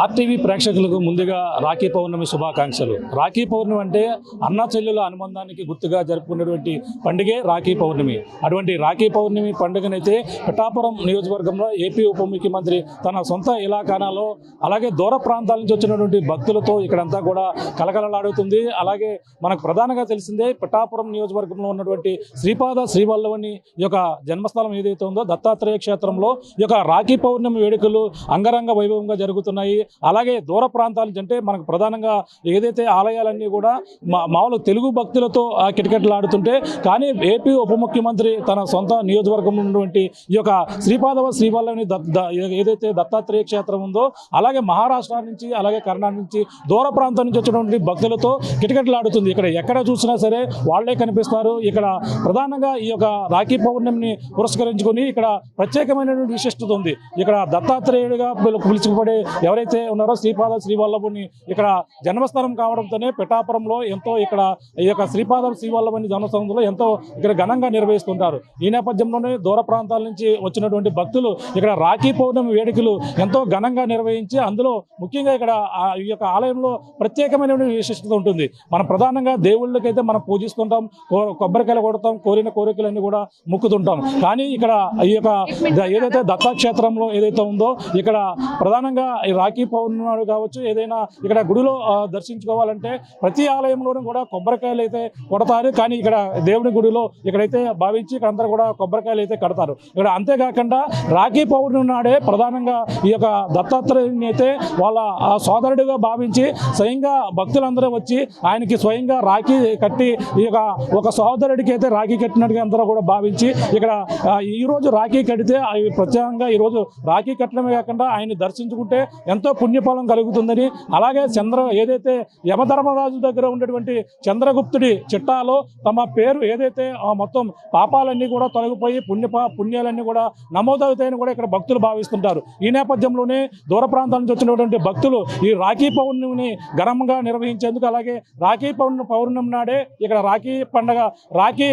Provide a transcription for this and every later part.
RTV ప్రేక్షకులకు ముందుగా రాఖీ పౌర్ణమి శుభాకాంక్షలు. రాఖీ పౌర్ణమి అంటే అన్నా చెల్లెల అనుబంధానికి గుర్తుగా జరుపుకునేటువంటి పండుగే రాఖీ పౌర్ణమి. అటువంటి రాఖీ పౌర్ణమి పండుగనైతే పిఠాపురం నియోజకవర్గంలో ఏపీ ఉప ముఖ్యమంత్రి తన సొంత ఇలాకానాలో అలాగే దూర ప్రాంతాల నుంచి వచ్చినటువంటి భక్తులతో ఇక్కడంతా కూడా కలకలలాడుతుంది. అలాగే మనకు ప్రధానంగా తెలిసిందే పిఠాపురం నియోజకవర్గంలో ఉన్నటువంటి శ్రీపాద శ్రీవల్లవని యొక్క జన్మస్థలం ఏదైతే ఉందో దత్తాత్రేయ క్షేత్రంలో ఈ యొక్క రాఖీ పౌర్ణమి వేడుకలు అంగరంగ వైభవంగా జరుగుతున్నాయి. అలాగే దూర ప్రాంతాల నుంచి అంటే మనకు ప్రధానంగా ఏదైతే ఆలయాలన్నీ కూడా మా మామూలు తెలుగు భక్తులతో ఆ కిటకిటలాడుతుంటే కానీ ఏపీ ఉప ముఖ్యమంత్రి తన సొంత నియోజకవర్గం ఉన్నటువంటి ఈ యొక్క శ్రీపాదవ శ్రీవల్లభని ఏదైతే దత్తాత్రేయ క్షేత్రం ఉందో అలాగే మహారాష్ట్ర నుంచి అలాగే కర్ణాటక నుంచి దూర ప్రాంతం నుంచి వచ్చినటువంటి భక్తులతో కిటకిటలాడుతుంది ఇక్కడ ఎక్కడ చూసినా సరే వాళ్ళే కనిపిస్తారు. ఇక్కడ ప్రధానంగా ఈ యొక్క రాఖీ పౌర్ణమిని పురస్కరించుకొని ఇక్కడ ప్రత్యేకమైనటువంటి విశిష్టత ఉంది. ఇక్కడ దత్తాత్రేయుడిగా పిలుచుకుపడే ఎవరైతే ఉన్నారో శ్రీపాద శ్రీవల్లభుని ఇక్కడ జన్మస్థానం కావడంతోనే పిఠాపురంలో ఎంతో ఇక్కడ ఈ యొక్క శ్రీపాద శ్రీవల్లభుని జన్మస్థానంలో ఎంతో ఇక్కడ ఘనంగా నిర్వహిస్తుంటారు. ఈ నేపథ్యంలోనే దూర ప్రాంతాల నుంచి వచ్చినటువంటి భక్తులు ఇక్కడ రాఖీ పౌర్ణమి వేడుకలు ఎంతో ఘనంగా నిర్వహించి అందులో ముఖ్యంగా ఇక్కడ ఈ యొక్క ఆలయంలో ప్రత్యేకమైన విశిష్టత ఉంటుంది. మనం ప్రధానంగా దేవుళ్ళకైతే మనం పూజిస్తుంటాం కో- కొబ్బరికాయలు కొడతాం కోరిన కోరికలన్నీ కూడా మొక్కుతుంటాం. కానీ ఇక్కడ ఈ యొక్క ఏదైతే దత్తాక్షేత్రంలో ఏదైతే ఉందో ఇక్కడ ప్రధానంగా ఈ రాఖీ పౌర్ణమి నాడు కావచ్చు ఏదైనా ఇక్కడ గుడిలో దర్శించుకోవాలంటే ప్రతి ఆలయంలోనూ కూడా కొబ్బరికాయలు అయితే కొడతారు. కానీ ఇక్కడ దేవుని గుడిలో ఇక్కడైతే భావించి ఇక్కడ అందరూ కూడా కొబ్బరికాయలు అయితే కడతారు. ఇక్కడ అంతేకాకుండా రాఖీ పౌర్ణమి నాడే ప్రధానంగా ఈ యొక్క దత్తాత్రేయుని అయితే వాళ్ళ ఆ సోదరుడిగా భావించి స్వయంగా భక్తులందరూ వచ్చి ఆయనకి స్వయంగా రాఖీ కట్టి ఈ యొక్క ఒక సోదరుడికి అయితే రాఖీ కట్టినట్టుగా అందరూ కూడా భావించి ఇక్కడ ఈరోజు ఈ రోజు రాఖీ కడితే అవి ప్రత్యేకంగా ఈ రోజు రాఖీ కట్టడమే కాకుండా ఆయన్ని దర్శించుకుంటే ఎంతో పుణ్యఫలం కలుగుతుందని. అలాగే చంద్ర ఏదైతే యమధర్మరాజు దగ్గర ఉన్నటువంటి చంద్రగుప్తుడి చిట్టాలో తమ పేరు ఏదైతే ఆ మొత్తం పాపాలన్నీ కూడా తొలగిపోయి పుణ్య పుణ్యాలన్నీ కూడా నమోదవుతాయని కూడా ఇక్కడ భక్తులు భావిస్తుంటారు. ఈ నేపథ్యంలోనే దూర ప్రాంతాల నుంచి వచ్చినటువంటి భక్తులు ఈ రాఖీ పౌర్ణమిని ఘనంగా నిర్వహించేందుకు అలాగే రాఖీ పౌర్ణమి పౌర్ణమి నాడే ఇక్కడ రాఖీ పండగ రాఖీ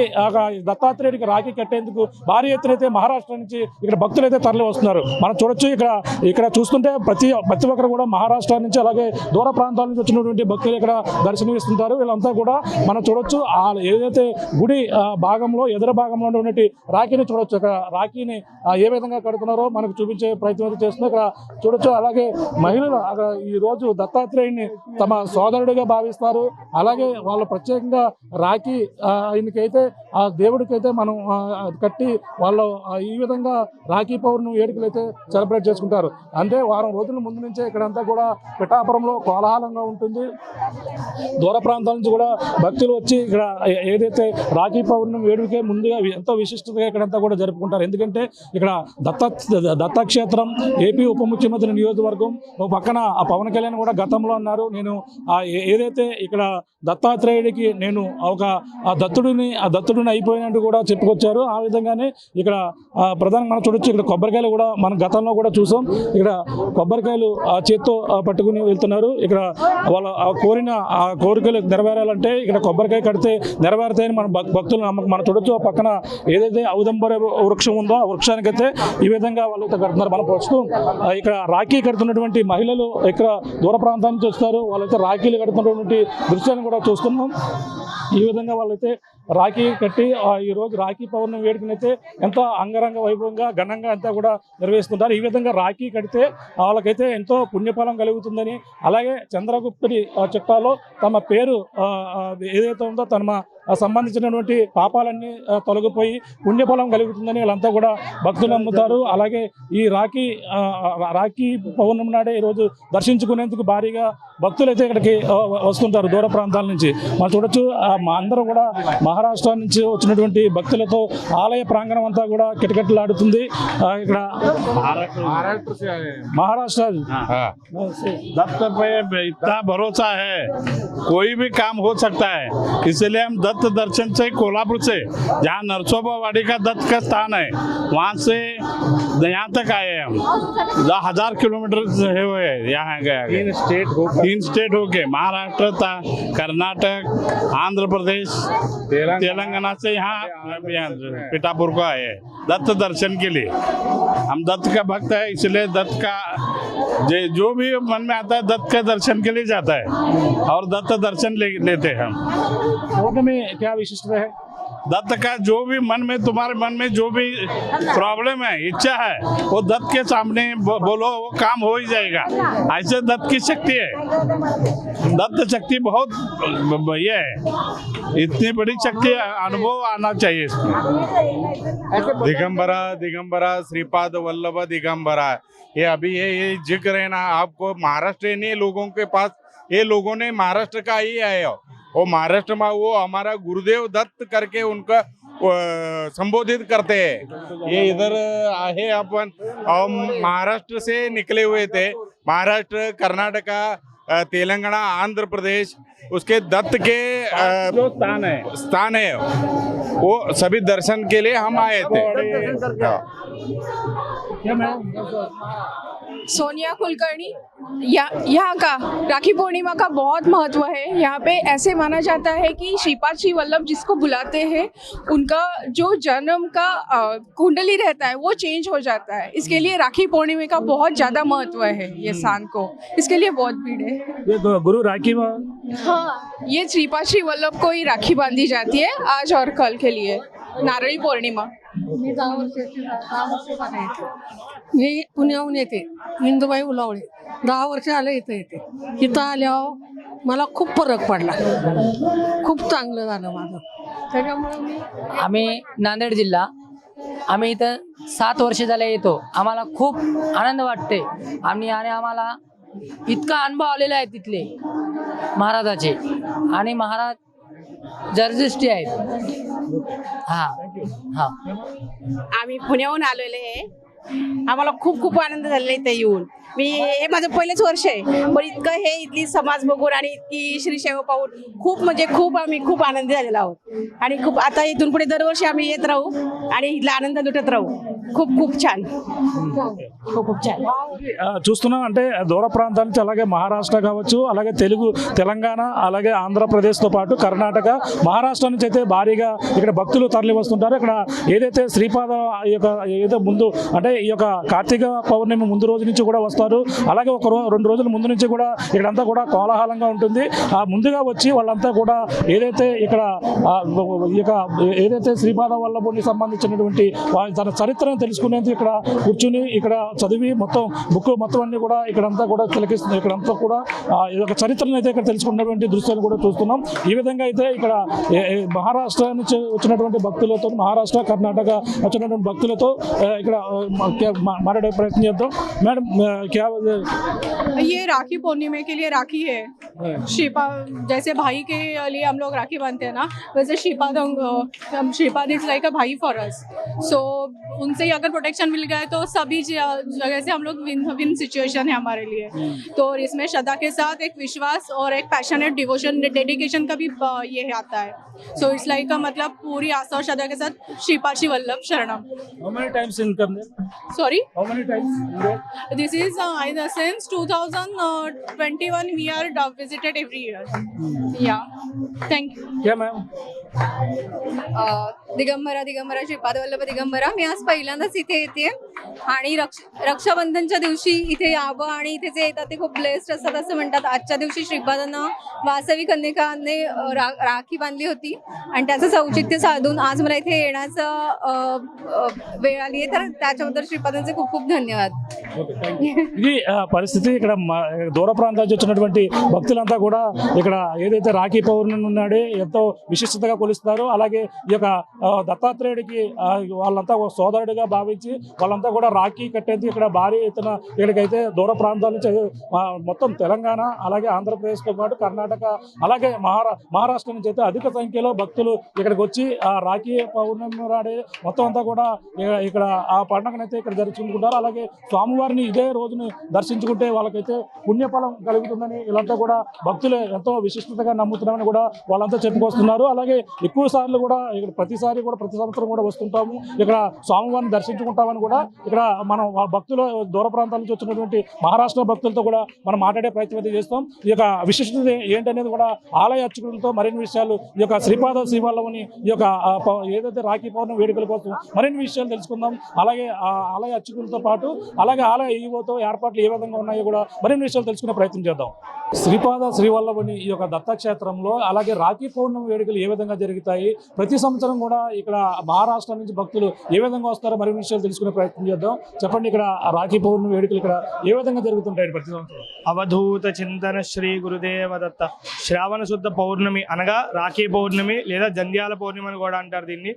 దత్తాత్రేయుడికి రాఖీ కట్టేందుకు భారీ ఎత్తున అయితే మహారాష్ట్ర నుంచి ఇక్కడ భక్తులు అయితే తరలి వస్తున్నారు మనం చూడొచ్చు ఇక్కడ ఇక్కడ చూస్తుంటే ప్రతి ప్రతి ఒక్కరు కూడా మహారాష్ట్ర నుంచి అలాగే దూర ప్రాంతాల నుంచి వచ్చినటువంటి భక్తులు ఇక్కడ దర్శనమిస్తుంటారు. వీళ్ళంతా కూడా మనం చూడొచ్చు. ఆ ఏదైతే గుడి ఆ, భాగంలో ఎదురు భాగంలో ఉన్నటువంటి రాఖీని చూడొచ్చు. ఇక్కడ రాఖీని ఏ విధంగా కడుతున్నారో మనకు చూపించే ప్రయత్నం అయితే చేస్తున్నారు. ఇక్కడ చూడొచ్చు. అలాగే మహిళలు అక్కడ ఈ రోజు దత్తాత్రేయుని తమ సోదరుడిగా భావిస్తారు. అలాగే వాళ్ళు ప్రత్యేకంగా రాఖీ ఆయనకైతే ఆ దేవుడికైతే మనం కట్టి వాళ్ళు ఈ విధంగా రాఖీ పౌర్ణమి వేడుకలు అయితే సెలబ్రేట్ చేసుకుంటారు. అంటే వారం రోజుల ముందు నుంచి ఇక్కడంతా కూడా పిఠాపురంలో కోలాహలంగా ఉంటుంది. దూర ప్రాంతాల నుంచి కూడా భక్తులు వచ్చి ఇక్కడ ఏదైతే రాఖీ పౌర్ణమి వేడుకే ముందుగా ఎంతో విశిష్టతగా ఇక్కడంతా కూడా జరుపుకుంటారు. ఎందుకంటే ఇక్కడ దత్త దత్తాక్షేత్రం ఏపీ ఉప ముఖ్యమంత్రి నియోజకవర్గం ఓ పక్కన ఆ పవన్ కళ్యాణ్ కూడా గతంలో అన్నారు. నేను ఆ ఏ- ఏదైతే ఇక్కడ దత్తాత్రేయుడికి నేను ఒక ఆ దత్తుడిని ఆ దత్తుడిని అయిపోయినట్టు కూడా చెప్పుకొచ్చారు. ఆ విధంగానే ఇక్కడ ప్రధానంగా మనం చూడొచ్చు ఇక్కడ కొబ్బరికాయలు కూడా మనం గతంలో కూడా చూసాం. ఇక్కడ కొబ్బరికాయలు ఆ చేత్తో పట్టుకుని వెళ్తున్నారు. ఇక్కడ వాళ్ళ ఆ కోరిన ఆ కోరికలు నెరవేరాలంటే ఇక్కడ కొబ్బరికాయ కడితే నెరవేరుతాయని మన భక్తులు నమ్మకం మనం చూడొచ్చు ఆ పక్కన ఏదైతే ఔదంబర వృక్షం ఉందో ఆ వృక్షానికైతే ఈ విధంగా వాళ్ళు కడుతున్నారు. మనం ప్రస్తుతం ఇక్కడ రాఖీ కడుతున్నటువంటి మహిళలు ఇక్కడ దూర ప్రాంతానికి వస్తారు. వాళ్ళైతే రాఖీలు కడుతున్నటువంటి దృశ్యాన్ని కూడా చూస్తున్నాం. ఈ విధంగా వాళ్ళైతే రాఖీ కట్టి ఆ, ఈ రోజు రాఖీ పౌర్ణమి వేడుకనైతే ఎంతో అంగరంగ వైభవంగా ఘనంగా అంతా కూడా నిర్వహిస్తుంటారు. ఈ విధంగా రాఖీ కడితే వాళ్ళకైతే ఎంతో పుణ్యఫలం కలుగుతుందని అలాగే చంద్రగుప్తుడి చట్టాలో తమ పేరు ఏదైతే ఉందో తమ సంబంధించినటువంటి పాపాలన్నీ తొలగిపోయి పుణ్యఫలం కలుగుతుందని వీళ్ళంతా కూడా భక్తులు నమ్ముతారు. అలాగే ఈ రాఖీ రాఖీ పౌర్ణమి నాడే ఈరోజు దర్శించుకునేందుకు భారీగా భక్తులు అయితే ఇక్కడికి వస్తుంటారు దూర ప్రాంతాల నుంచి. మనం చూడొచ్చు మా అందరూ కూడా మహారాష్ట్ర నుంచి వచ్చినటువంటి భక్తులతో ఆలయ ప్రాంగణం అంతా కూడా కిటకిటలాడుతుంది ఆ, ఇక్కడ महाराष्ट्र से आए हैं మహారాష్ట్ర हाँ दत्त पे इतना भरोसा है कोई भी काम हो सकता है इसलिए हम दत्त दर्शन से कोल्हापुर से जहाँ नरसोबावाड़ी का दत्त का स्थान है वहाँ से यहाँ तक आए हैं हम दस हजार किलोमीटर से है हुए हैं यहाँ गए तीन स्टेट हो तीन स्टेट हो के महाराष्ट्र था कर्नाटक आंध्र प्रदेश तेलंगाना से यहाँ पिटापुर को आए हैं दत्त दर्शन के लिए हम दत्त का भक्त है इसलिए दत्त का जे जो भी मन में आता है दत्त के दर्शन के लिए जाता है। और दत्त दर्शन ले, लेते हैं हम। में क्या विशिष्ट है? दत्त का जो भी मन में, तुम्हारे मन में जो भी प्रॉब्लम है, इच्छा है, वो दत्त के सामने बोलो, वो काम हो ही जाएगा। ऐसे दत्त की शक्ति है। दत्त शक्ति बहुत, ये है। इतनी बड़ी शक्ति, अनुभव आना चाहिए इसमें। दिगंबरा दिगंबरा, श्रीपाद वल्लभ दिगंबरा। ये अभी ये ये ज़िक्र है ना, आपको महाराष्ट्र लोगों के पास, ये लोगों ने महाराष्ट्र का ही है। वो महाराष्ट्र में वो हमारा गुरुदेव दत्त करके उनका संबोधित करते हैं। ये इधर आहे अपन हम महाराष्ट्र से निकले हुए थे। महाराष्ट्र कर्नाटका तेलंगाना आंध्र प्रदेश उसके दत्त के अ, जो स्थान है। स्थान है। वो सभी दर्शन के लिए हम आए थे। हाँ। सोनिया कुलकर्णी या यहाँ का राखी पूर्णिमा का बहुत महत्व है। यहाँ पे ऐसे माना जाता है कि श्रीपाद श्री वल्लभ जिसको बुलाते हैं उनका जो जन्म का कुंडली रहता है वो चेंज हो जाता है। इसके लिए राखी पूर्णिमा का बहुत ज़्यादा महत्व है ये शान को। इसके लिए बहुत भीड़ है। ये गुरु राखी में। हाँ ये श्रीपाद श्री वल्लभ को ही राखी बांधी जाती है आज और कल के लिए। नारळी पौर्णिमा। मी दहा वर्षाची दहा वर्षापासून येते मी पुण्याहून येते इंदुबाई उलावळे. दहा वर्ष आलं इथं येते. इथं आल्यावर मला खूप फरक पडला. खूप चांगलं झालं माझं. त्याच्यामुळे मी आम्ही नांदेड जिल्हा. आम्ही इथं सात वर्ष झाले येतो. आम्हाला खूप आनंद वाटते आम्ही आणि आम्हाला इतका अनुभव आलेला आहे तिथले महाराजाचे. आणि महाराज जर्जिस्टी आहेत. हा हा. आम्ही पुण्याहून आलेले आहे. आम्हाला खूप खूप आनंद झालेला आहे इथे येऊन. मी हे माझं पहिलंच वर्ष आहे पण इतकं हे इथली समाज बघून आणि इतकी श्री सेवा पाहून खूप म्हणजे खूप आम्ही खूप आनंदी झालेलो आहोत आणि खूप आता इथून पुढे दरवर्षी आम्ही येत राहू आणि इथला आनंद लुटत राहू खूप खूप छान खूप खूप छान ఆ, చూస్తున్నాం అంటే దూర ప్రాంతాల నుంచి అలాగే మహారాష్ట్ర కావచ్చు అలాగే తెలుగు తెలంగాణ అలాగే ఆంధ్రప్రదేశ్తో పాటు కర్ణాటక మహారాష్ట్ర నుంచి అయితే భారీగా ఇక్కడ భక్తులు తరలి వస్తుంటారు ఇక్కడ ఏదైతే శ్రీపాద ఈ యొక్క ఏదో ముందు అంటే ఈ యొక్క కార్తీక పౌర్ణమి ముందు రోజు నుంచి కూడా వస్తారు అలాగే ఒక రెండు రోజుల ముందు నుంచి కూడా ఇక్కడంతా కూడా కోలాహలంగా ఉంటుంది. ఆ ముందుగా వచ్చి వాళ్ళంతా కూడా ఏదైతే ఇక్కడ ఇక ఏదైతే శ్రీపాద వల్లభుని సంబంధించినటువంటి తన చరిత్రను తెలుసుకునేందుకు ఇక్కడ కూర్చుని ఇక్కడ చదివి మొత్తం బుక్ మొత్తం అన్ని కూడా ఇక్కడంతా కూడా తిలకిస్తుంది ఇక్కడంతా కూడా ఒక ఈ యొక్క చరిత్రను అయితే ఇక్కడ తెలుసుకున్నటువంటి దృశ్యాలు కూడా చూస్తున్నాం. ఈ విధంగా అయితే ఇక్కడ మహారాష్ట్ర నుంచి వచ్చినటువంటి భక్తులతో మహారాష్ట్ర కర్ణాటక వచ్చినటువంటి భక్తులతో ఇక్కడ మాట్లాడే ప్రయత్నం చేద్దాం. మేడం क्या वजह ये राखी पूर्णिमा के लिए राखी है। शिपा जैसे भाई के लिए हम लोग राखी बांधते हैं ना वैसे शिपा तो, शिपा इज़ लाइक अ भाई फॉर अस सो उनसे ही अगर प्रोटेक्शन मिल गया तो सभी जगह से हम लोग विन विन सिचुएशन है हमारे लिए। तो इसमें श्रद्धा के साथ एक विश्वास और एक पैशनेट डिवोशन डेडिकेशन का भी ये आता है। सो इट्स लाइक का मतलब पूरी आस्था और श्रद्धा के साथ श्रीपाशी वल्लभ शरणम। Sorry this is is uh, in the since 2021 we are uh, visited every year. Yeah. Thank you. क्या मैम दिगंबरा दिगंबरा श्रीपाद वल्लभ दिगंबरा. मी आज पहिल्यांदाच इथे येते आणि रक्ष रक्षाबंधनच्या दिवशी इथे यावं आणि इथे जे येतात ते खूप ब्लेस्ड असतात असं म्हणतात. आजच्या दिवशी श्रीपादांना वासवी कन्यकाने अ, रा, राखी बांधली होती. आणि त्याचं औचित्य साधून आज मला इथे येण्याचं अ, अ, वेळ आली आहे तर त्याच्याबद्दल श्रीपादांचे खूप खूप धन्यवाद. ఇది ఆ, పరిస్థితి ఇక్కడ దూర ప్రాంతాల నుంచి వచ్చినటువంటి భక్తులంతా కూడా ఇక్కడ ఏదైతే రాఖీ పౌర్ణమి ఉన్నాడే ఎంతో విశిష్టతగా కొలుస్తారు అలాగే ఈ యొక్క దత్తాత్రేయుడికి వాళ్ళంతా ఒక సోదరుడిగా భావించి వాళ్ళంతా కూడా రాఖీ కట్టేందుకు ఇక్కడ భారీ ఎత్తున ఇక్కడికైతే దూర ప్రాంతాల నుంచి మొత్తం తెలంగాణ అలాగే ఆంధ్రప్రదేశ్తో పాటు కర్ణాటక అలాగే మహారా మహారాష్ట్ర నుంచి అయితే అధిక సంఖ్యలో భక్తులు ఇక్కడికి వచ్చి ఆ రాఖీ పౌర్ణమి నాడే మొత్తం అంతా కూడా ఇక్కడ ఆ పండుగనైతే ఇక్కడ జరుపుకుంటారు. అలాగే స్వామివారిని ఇదే రోజు రోజుని దర్శించుకుంటే వాళ్ళకైతే పుణ్యఫలం కలుగుతుందని వీళ్ళంతా కూడా భక్తులు ఎంతో విశిష్టతగా నమ్ముతున్నామని కూడా వాళ్ళంతా చెప్పుకొస్తున్నారు. అలాగే ఎక్కువ సార్లు కూడా ఇక్కడ ప్రతిసారి కూడా ప్రతి సంవత్సరం కూడా వస్తుంటాము. ఇక్కడ స్వామివారిని దర్శించుకుంటామని కూడా ఇక్కడ మనం ఆ భక్తులు దూర ప్రాంతాల నుంచి వచ్చినటువంటి మహారాష్ట్ర భక్తులతో కూడా మనం మాట్లాడే ప్రయత్నం అయితే చేస్తాం. ఈ యొక్క విశిష్టత ఏంటనేది కూడా ఆలయ అర్చకులతో మరిన్ని విషయాలు ఈ యొక్క శ్రీపాద శ్రీవాళ్ళని ఈ యొక్క ఏదైతే రాఖీ పౌర్ణమి వేడుకల కోసం మరిన్ని విషయాలు తెలుసుకుందాం. అలాగే ఆ ఆలయ అర్చకులతో పాటు అలాగే ఆలయ ఈవోతో ఏర్పాట్లు ఏ విధంగా ఉన్నాయో కూడా మరిన్ని విషయాలు తెలుసుకునే ప్రయత్నం చేద్దాం. శ్రీపాద శ్రీవల్లభని ఈ యొక్క దత్తక్షేత్రంలో అలాగే రాఖీ పౌర్ణమి వేడుకలు ఏ విధంగా జరుగుతాయి? ప్రతి సంవత్సరం కూడా ఇక్కడ మహారాష్ట్ర నుంచి భక్తులు ఏ విధంగా వస్తారో మరిన్ని విషయాలు తెలుసుకునే ప్రయత్నం చేద్దాం. చెప్పండి ఇక్కడ రాఖీ పౌర్ణమి వేడుకలు ఇక్కడ ఏ విధంగా జరుగుతుంటాయి ప్రతి సంవత్సరం? అవధూత చింతన శ్రీ గురుదేవ దత్త శ్రావణ శుద్ధ పౌర్ణమి అనగా రాఖీ పౌర్ణమి లేదా జంధ్యాల పౌర్ణమి అని కూడా అంటారు దీన్ని.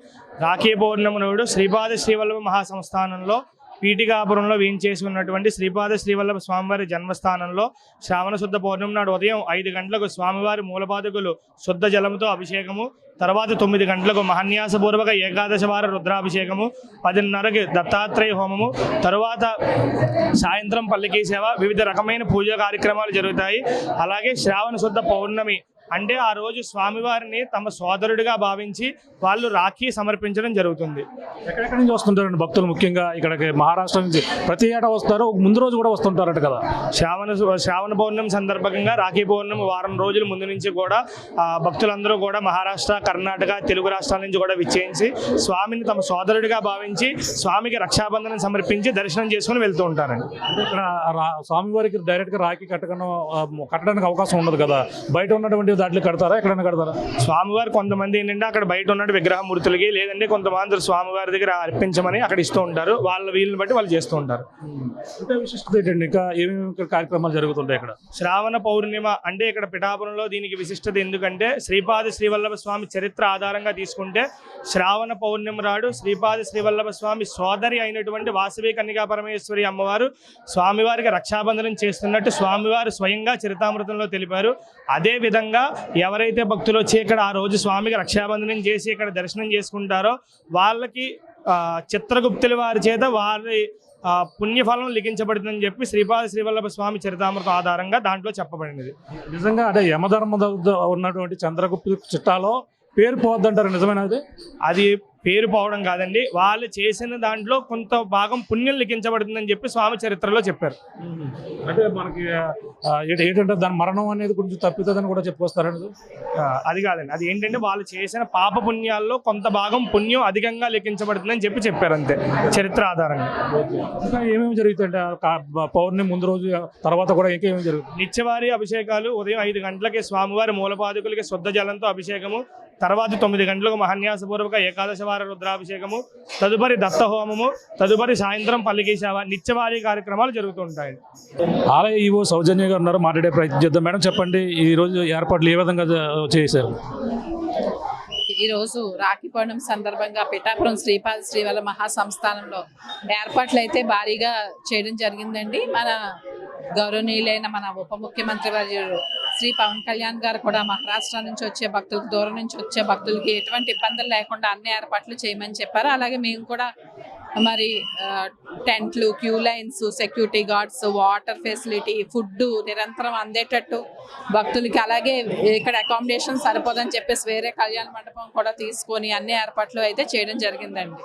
రాఖీ పౌర్ణమి నాడు శ్రీపాద శ్రీవల్లభ మహాసంస్థానంలో పీఠికాపురంలో వేయించేసి ఉన్నటువంటి శ్రీపాద శ్రీవల్లభ స్వామివారి జన్మస్థానంలో శ్రావణ శుద్ధ పౌర్ణమి నాడు ఉదయం ఐదు గంటలకు స్వామివారి మూలపాదకులు శుద్ధ జలంతో అభిషేకము తర్వాత తొమ్మిది గంటలకు మహాన్యాసపూర్వక ఏకాదశ వార రుద్రాభిషేకము పదిన్నరకి దత్తాత్రేయ హోమము తరువాత సాయంత్రం పల్లకీ సేవ వివిధ రకమైన పూజా కార్యక్రమాలు జరుగుతాయి. అలాగే శ్రావణ శుద్ధ పౌర్ణమి అంటే ఆ రోజు స్వామివారిని తమ సోదరుడిగా భావించి వాళ్ళు రాఖీ సమర్పించడం జరుగుతుంది. ఎక్కడెక్కడి నుంచి వస్తుంటారండి భక్తులు ముఖ్యంగా? ఇక్కడికి మహారాష్ట్ర నుంచి ప్రతి ఏటా వస్తారు ముందు రోజు కూడా వస్తుంటారట కదా? శ్రావణ శ్రావణ పౌర్ణమి సందర్భంగా రాఖీ పౌర్ణమి వారం రోజుల ముందు నుంచి కూడా భక్తులందరూ కూడా మహారాష్ట్ర కర్ణాటక తెలుగు రాష్ట్రాల నుంచి కూడా విచ్చేయించి స్వామిని తమ సోదరుడిగా భావించి స్వామికి రక్షాబంధనం సమర్పించి దర్శనం చేసుకుని వెళ్తూ ఉంటారండి. ఇక్కడ స్వామివారికి డైరెక్ట్గా రాఖీ కట్టకను ఆ, కట్టడానికి అవకాశం ఉండదు కదా? బయట ఉన్నటువంటి దాంట్లో కడతారా? ఎక్కడైనా కడతారా? స్వామివారు కొంతమంది ఏంటంటే అక్కడ బయట ఉన్న విగ్రహమూర్తులకి లేదంటే కొంతమంది స్వామివారి దగ్గర అర్పించమని అక్కడ ఇస్తూ ఉంటారు. వాళ్ళ వీళ్ళని బట్టి వాళ్ళు చేస్తూ ఉంటారు. అంటే విశిష్టత ఏంటండి? ఇంకా ఏమేమి కార్యక్రమాలు జరుగుతుంటాయి ఇక్కడ? శ్రావణ పౌర్ణిమ అంటే ఇక్కడ పిఠాపురంలో దీనికి విశిష్టత ఎందుకంటే శ్రీపాద శ్రీవల్లభ స్వామి చరిత్ర ఆధారంగా తీసుకుంటే శ్రావణ పౌర్ణిమ నాడు శ్రీపాద శ్రీవల్లభ స్వామి సోదరి అయినటువంటి వాసవి కన్నికా పరమేశ్వరి అమ్మవారు స్వామివారికి రక్షాబంధనం చేస్తున్నట్టు స్వామివారు స్వయంగా చరితామృతంలో తెలిపారు. అదే విధంగా ఎవరైతే భక్తులు వచ్చి ఇక్కడ ఆ రోజు స్వామికి రక్షాబంధనం చేసి ఇక్కడ దర్శనం చేసుకుంటారో వాళ్ళకి చిత్రగుప్తుల వారి చేత వారి పుణ్యఫలం లిఖించబడుతుందని చెప్పి శ్రీపాద శ్రీవల్లభ స్వామి చరితామృతం ఆధారంగా దాంట్లో చెప్పబడినది. నిజంగా అంటే యమధర్మ ఉన్నటువంటి చంద్రగుప్త చిట్టాలో పేరు పోవద్దంటారు నిజమైనది అది పేరు పోవడం కాదండి. వాళ్ళు చేసిన దాంట్లో కొంత భాగం పుణ్యం లిఖించబడుతుందని చెప్పి స్వామి చరిత్రలో చెప్పారు. అంటే మనకి ఏంటంటే దాని మరణం అనేది కొంచెం తప్పితుందని కూడా చెప్పుకొస్తారండి అది కాదండి. అది ఏంటంటే వాళ్ళు చేసిన పాప పుణ్యాల్లో కొంత భాగం పుణ్యం అధికంగా లెక్కించబడుతుందని చెప్పి చెప్పారు అంతే చరిత్ర ఆధారంగా. ఇంకా ఏమేమి కా- పౌర్ణమి ముందు రోజు తర్వాత కూడా ఇంకేమేమి జరుగుతుంది నిత్యవారి అభిషేకాలు ఉదయం ఐదు గంటలకి స్వామివారి మూలపాదుకులకి శుద్ధ జలంతో అభిషేకము తర్వాత తొమ్మిది గంటలకు మహాన్యాసపూర్వక ఏకాదశ వార రుద్రాభిషేకము తదుపరి దత్త హోమము తదుపరి సాయంత్రం పల్లికి సేవ నిత్యవారీ కార్యక్రమాలు జరుగుతుంటాయి. ఆలయ ఈవో సౌజన్య గారు ఉన్నారు మాట్లాడే ప్రయత్నం చేద్దాం. మేడం చెప్పండి ఈ రోజు ఏర్పాట్లు ఏ విధంగా చేశారు? ఈరోజు రాఖీ పౌర్ణమి సందర్భంగా పిఠాపురం శ్రీపాద శ్రీవల్ల మహాసంస్థానంలో ఏర్పాట్లు అయితే భారీగా చేయడం జరిగిందండి. మన గౌరవనీయులైన మన ఉప ముఖ్యమంత్రి వర్యులు శ్రీ పవన్ కళ్యాణ్ గారు కూడా మహారాష్ట్ర నుంచి వచ్చే భక్తులకు దూరం నుంచి వచ్చే భక్తులకి ఎటువంటి ఇబ్బందులు లేకుండా అన్ని ఏర్పాట్లు చేయమని చెప్పారు. అలాగే మేము కూడా మరి టెంట్లు queue lines security guards water facility food నిరంతరం అందేటట్టు భక్తులకి అలాగే ఇక్కడ అకామిడేషన్ సరిపోదని చెప్పేసి వేరే కళ్యాణ మండపం కూడా తీసుకొని అన్ని ఏర్పాట్లు అయితే చేయడం జరిగిందండి.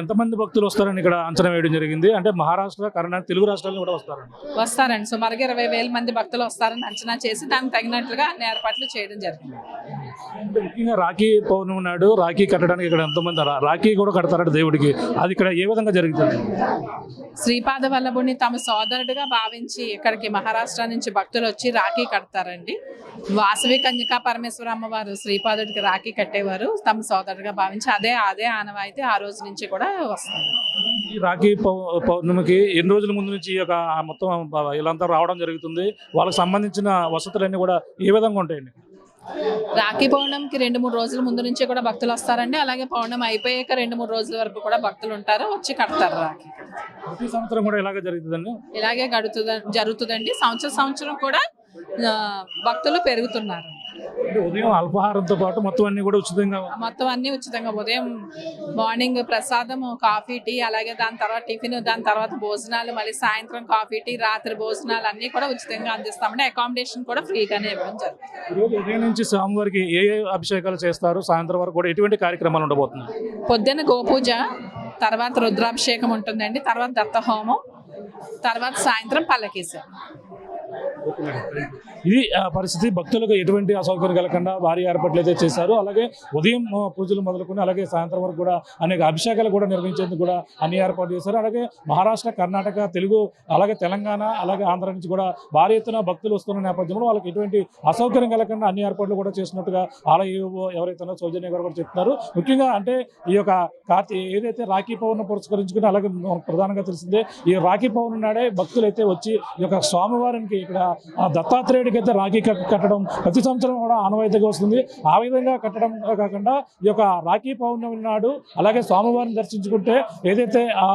ఎంతమంది భక్తులు వస్తారని ఇక్కడ అంచనా వేయడం జరిగింది. అంటే మహారాష్ట్ర కర్ణాటక తెలుగు రాష్ట్రాలను కూడా వస్తారండి. వస్తారండి. సుమారుగా ఇరవై వేల మంది భక్తులు వస్తారని అంచనా చేసి దానికి తగినట్లుగా అన్ని ఏర్పాట్లు చేయడం జరిగింది. ముఖ్యంగా రాఖీ పౌర్ణమి నాడు రాఖీ కట్టడానికి ఇక్కడ ఎంతమంది రాఖీ కూడా కడతారట దేవుడికి. అది ఇక్కడ ఏ విధంగా జరుగుతుంది? శ్రీపాద వల్లభుని తమ సోదరుడిగా భావించి ఇక్కడికి మహారాష్ట్ర నుంచి భక్తులు వచ్చి రాఖీ కడతారండి. వాసవి కన్యకా పరమేశ్వర అమ్మవారు శ్రీపాదుడికి రాఖీ కట్టేవారు. తమ సోదరుడిగా భావించి అదే అదే ఆనవాయితీ ఆ రోజు నుంచి కూడా వస్తుంది. ఈ రాఖీ పౌ- పౌర్ణమికి ఎన్ని రోజుల ముందు నుంచి ఈ యొక్క మొత్తం వీళ్ళంతా రావడం జరుగుతుంది. వాళ్ళకి సంబంధించిన వసతులన్నీ కూడా ఏ విధంగా ఉంటాయండి? రాఖీ పౌర్ణమికి రెండు మూడు రోజుల ముందు నుంచి కూడా భక్తులు వస్తారండి. అలాగే పౌర్ణమి అయిపోయాక రెండు మూడు రోజుల వరకు కూడా భక్తులు ఉంటారు. వచ్చి కడతారు రాఖీ. ప్రతి సంవత్సరం కూడా ఇలాగే జరుగుతుందండి? ఇలాగే గడుతుంది జరుగుతుందండి. సంవత్సరం సంవత్సరం కూడా భక్తులు పెరుగుతున్నారు. అంటే ఉదయం అల్పాహారంతో పాటు మొత్తం అన్ని కూడా ఉచితంగా మొత్తం అన్ని ఉచితంగా ఉదయం మార్నింగ్ ప్రసాదం కాఫీ టీ అలాగే దాని తర్వాత టిఫిన్ దాని తర్వాత భోజనాలు మళ్ళీ సాయంత్రం కాఫీ టీ రాత్రి భోజనాలు అన్ని కూడా ఉచితంగా అందిస్తామండి అకామిడేషన్ కూడా ఫ్రీగానే ఇవ్వడం జరుగుతుంది ఉదయం నుంచి స్వామివారికి ఏ ఏ అభిషేకాలు చేస్తారు? సాయంత్రం వరకు కూడా ఎటువంటి కార్యక్రమాలు ఉండబోతున్నాయి? పొద్దున్న గోపూజ తర్వాత రుద్రాభిషేకం ఉంటుందండి తర్వాత దత్తహోమం తర్వాత సాయంత్రం పల్లకీస ఇది పరిస్థితి భక్తులకు ఎటువంటి అసౌకర్యం కలగకుండా భారీ ఏర్పాట్లు అయితే చేశారు. అలాగే ఉదయం పూజలు మొదలుకొని అలాగే సాయంత్రం వరకు కూడా అనేక అభిషేకాలు కూడా నిర్వహించేందుకు కూడా అన్ని ఏర్పాటు చేశారు. అలాగే మహారాష్ట్ర కర్ణాటక తెలుగు అలాగే తెలంగాణ అలాగే ఆంధ్ర నుంచి కూడా భారీ ఎత్తున భక్తులు వస్తున్న నేపథ్యంలో వాళ్ళకి ఎటువంటి అసౌకర్యం కలగకుండా అన్ని ఏర్పాట్లు కూడా చేసినట్టుగా ఆలయ ఎవరైతే ఉన్నారో సౌజన్య గారు కూడా చెప్తున్నారు. ముఖ్యంగా అంటే ఈ యొక్క కార్తీ ఏదైతే రాఖీ పౌర్ణమి పురస్కరించుకుని అలాగే ప్రధానంగా తెలిసిందే ఈ రాఖీ పౌర్ణమి నాడే భక్తులు అయితే వచ్చి ఈ యొక్క స్వామివారికి ఇక్కడ ఆ దత్తాత్రేయుడికి అయితే రాఖీ కట్టడం ప్రతి సంవత్సరం కూడా ఆనవాయితీగా వస్తుంది. ఆ విధంగా కట్టడం కాకుండా ఈ యొక్క రాఖీ పౌర్ణమి నాడు అలాగే స్వామివారిని దర్శించుకుంటే ఏదైతే ఆ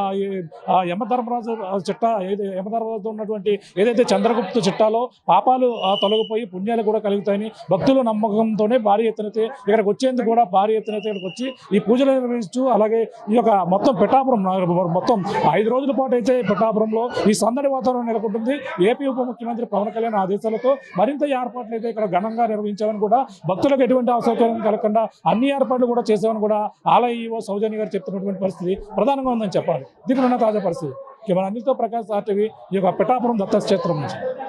యమధర్మరాజు చిట్ట యమధర్మరాజు ఉన్నటువంటి ఏదైతే చంద్రగుప్త చిట్టాలో పాపాలు తొలగిపోయి పుణ్యాలు కూడా కలుగుతాయని భక్తుల నమ్మకంతోనే భారీ ఎత్తునైతే ఇక్కడికి వచ్చేందుకు కూడా భారీ ఎత్తునైతే ఇక్కడికి వచ్చి ఈ పూజలు నిర్వహిస్తూ అలాగే ఈ యొక్క మొత్తం పిఠాపురం మొత్తం ఐదు రోజుల పాటు అయితే పిఠాపురంలో ఈ సందడి వాతావరణం నెలకొంటుంది. ఏపీ ఉప ముఖ్యమంత్రి పవన్ కళ్యాణ్ ఆదేశాలతో మరింత ఏర్పాట్లు అయితే ఇక్కడ ఘనంగా నిర్వహించామని కూడా భక్తులకు ఎటువంటి అసౌకర్యం కలగకుండా అన్ని ఏర్పాట్లు కూడా చేసామని కూడా ఆలయ ఈవో సౌజన్య గారు చెప్తున్నటువంటి పరిస్థితి ప్రధానంగా ఉందని చెప్పాలి. దీనికి ఉన్న తాజా పరిస్థితి. కెమెరా అనిల్తో ప్రకాష్ ఆర్టీవీ ఈ యొక్క పిఠాపురం దత్తక్షేత్రం నుంచి.